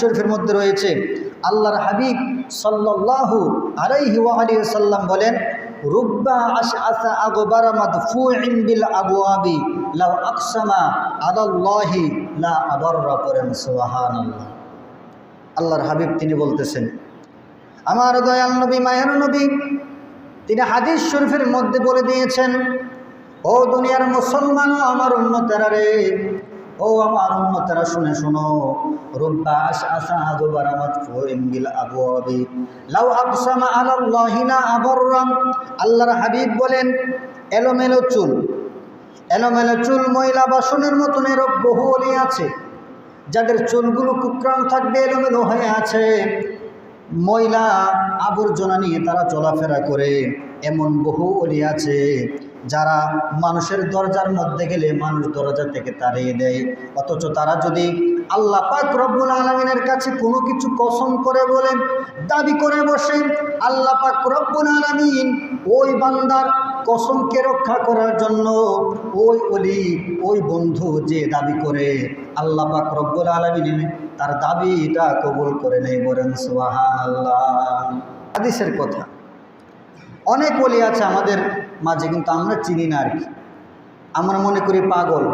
শরীফের মধ্যে রয়েছে, আল্লাহর হাবিব সাল্লাল্লাহু আলাইহি আলিহি সাল্লাম বলেন আল্লাহর হাবিব তিনি বলতেছেন, আমার দয়াল নবী, মায়ের নবী, তিনি হাদিস শরীফের মধ্যে বলে দিয়েছেন, ও দুনিয়ার মুসলমান আমার উন্নতেরা রে ও আমার উন্নতেরা শুনে শোনো। রব্বা আশা আদবার আমাদ ফুইল আবু আবি লাউ আকসামা আলাল্লাহি লা আবররাম। আল্লাহর হাবিব বলেন, এলোমেলো চুল এলোমেলো চুল ময়লা বাসনের মতন এরব বহু অলি আছে। যাদের চুলগুলো কুকরান থাকবে, এলোমেলো হয়ে আছে। ময়লা আবর্জনা নিয়ে তারা চলাফেরা করে, এমন বহু অলি আছে। যারা মানুষের দরজার মধ্যে গেলে মানুষ দরজা থেকে তাড়িয়ে দেয়। অথচ তারা যদি আল্লাহ পাক রব্বুল আলমিনের কাছে কোনো কিছু কসম করে বলেন দাবি করে বসেন আল্লাহ পাক রব্বুল আলমিন ওই বান্দার কসমকে রক্ষা করার জন্য ওই অলি ওই বন্ধু যে দাবি করে, আল্লাহ পাক রব্বুল আলমিন তার দাবিটা কবুল করে নেই বলেন সুবাহান আল্লাহ হাদিসের কথা। অনেক অলি আছে আমাদের মাঝে, কিন্তু আমরা চিনি না আর কি। আমরা মনে করি পাগল।